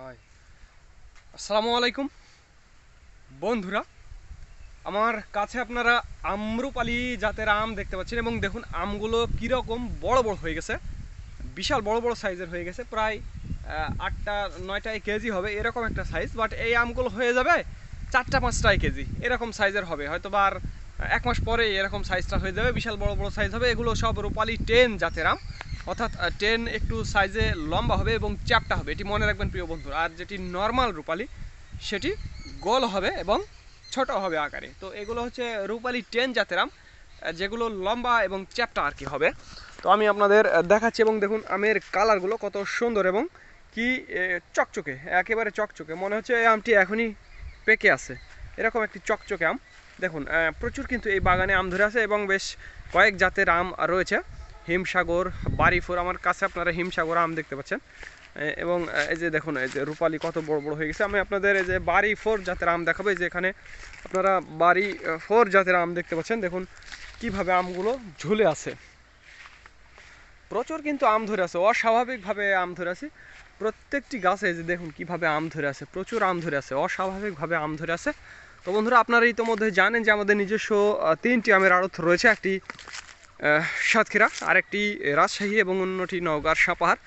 হয়। আসসালামু আলাইকুম। বন্ধুরা, আমার কাছে আপনারা আম্রপালি জাতের আম দেখতে পাচ্ছেন এবং দেখুন আমগুলো কীরকম বড় বড় হয়ে গেছে, বিশাল বড় বড় সাইজের হয়ে গেছে, প্রায় আটটা নয়টায় কেজি হবে এরকম একটা সাইজ বাট এই আমগুলো হয়ে যাবে চারটা পাঁচটায় কেজি, এরকম সাইজের হবে। হয়তো বা আর এক মাস পরে এরকম সাইজটা হয়ে যাবে, বিশাল বড় বড় সাইজ হবে, এগুলো সব রূপালি টেন জাতের আম। অর্থাৎ টেন একটু সাইজে লম্বা হবে এবং চ্যাপটা হবে, এটি মনে রাখবেন প্রিয় বন্ধু আর যেটি নর্মাল রূপালি, সেটি গোল হবে এবং ছোট হবে আকারে। তো এগুলো হচ্ছে রূপালি টেন জাতের আম যেগুলো লম্বা এবং চ্যাপটা আর কি হবে। তো আমি আপনাদের দেখাচ্ছি এবং দেখুন আমের কালারগুলো কত সুন্দর এবং কি চকচকে, একেবারে চকচকে। মনে হচ্ছে এই আমটি এখনই পেকে আছে। এরকম একটি চকচকে আম। দেখুন প্রচুর কিন্তু এই বাগানে আম ধরে আছে এবং বেশ কয়েক জাতের আম রয়েছে। হিমসাগর বাড়িফোর আমার কাছে আপনারা হিমসাগর আম দেখতে পাচ্ছেন। এবং এই যে দেখুন, এই যে রূপালি কত বড় বড় হয়ে গেছে। আমি আপনাদের এই যে বাড়ি ফোর জাতের আম দেখাবো। যে এখানে আপনারা বাড়ি ফোর জাতের আম দেখতে পাচ্ছেন। দেখুন কীভাবে আমগুলো ঝুলে আছে। প্রচুর কিন্তু আম ধরে আছে। অস্বাভাবিকভাবে আম ধরে আছে। প্রত্যেকটি গাছে যে দেখুন কীভাবে আম ধরে আছে। প্রচুর আম ধরে আছে। অস্বাভাবিকভাবে আম ধরে আছে। তো বন্ধুরা, আপনারা ইতোমধ্যে জানেন যে আমাদের নিজস্ব তিনটি আমের আড়ত রয়েছে। একটি সাতক্ষীরা, আরেকটি রাজশাহী এবং অন্যটি নওগাঁর সাপাহার।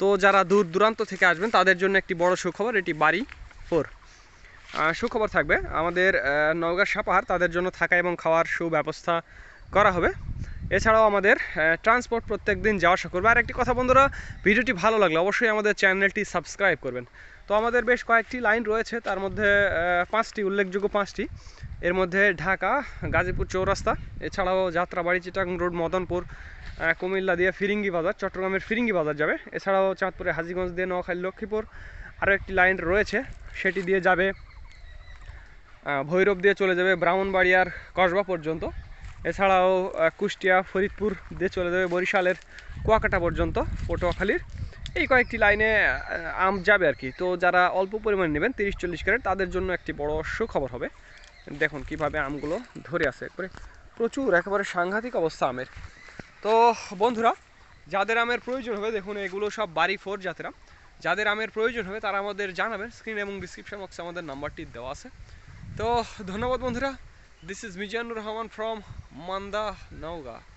তো যারা দূর দূরান্ত থেকে আসবেন, তাদের জন্য একটি বড় সুখবর, এটি বাড়ি ফোর। সুখবর থাকবে, আমাদের নওগাঁর সাপাহার, তাদের জন্য থাকা এবং খাওয়ার সুব্যবস্থা করা হবে। এছাড়াও আমাদের ট্রান্সপোর্ট প্রত্যেক দিন যাওয়া আসা করবে। আর একটি কথা বন্ধুরা, ভিডিওটি ভালো লাগলে অবশ্যই আমাদের চ্যানেলটি সাবস্ক্রাইব করবেন। তো আমাদের বেশ কয়েকটি লাইন রয়েছে, তার মধ্যে পাঁচটি, উল্লেখযোগ্য পাঁচটি। এর মধ্যে ঢাকা, গাজীপুর চৌরাস্তা, এছাড়াও যাত্রাবাড়ি চিটাং রোড, মদনপুর কুমিল্লা দিয়ে ফিরিঙ্গি বাজার, চট্টগ্রামের ফিরিঙ্গি বাজার যাবে। এছাড়াও চাঁদপুরে হাজিগঞ্জ দিয়ে নোয়াখালী, লক্ষ্মীপুর, আরও একটি লাইন রয়েছে। সেটি দিয়ে যাবে ভৈরব দিয়ে চলে যাবে ব্রাহ্মণবাড়িয়ার কসবা পর্যন্ত। এছাড়াও কুষ্টিয়া, ফরিদপুর দিয়ে চলে যাবে বরিশালের কুয়াকাটা পর্যন্ত, পটুয়াখালীর। এই কয়েকটি লাইনে আম যাবে আর কি। তো যারা অল্প পরিমাণ নেবেন, তিরিশ চল্লিশ ক্যারেট, তাদের জন্য একটি বড় সুখবর হবে। দেখুন কীভাবে আমগুলো ধরে আছে। একবারে প্রচুর একেবারে সাংঘাতিক অবস্থা আমের। তো বন্ধুরা, যাদের আমের প্রয়োজন হবে, দেখুন এগুলো সব বাড়ি ফোর জাতের আম। যাদের আমের প্রয়োজন হবে, তারা আমাদের জানাবেন। স্ক্রিন এবং ডিসক্রিপশন বক্সে আমাদের নাম্বারটি দেওয়া আছে। তো ধন্যবাদ বন্ধুরা। This is Mizanur Rahman from Manda, Naogaon.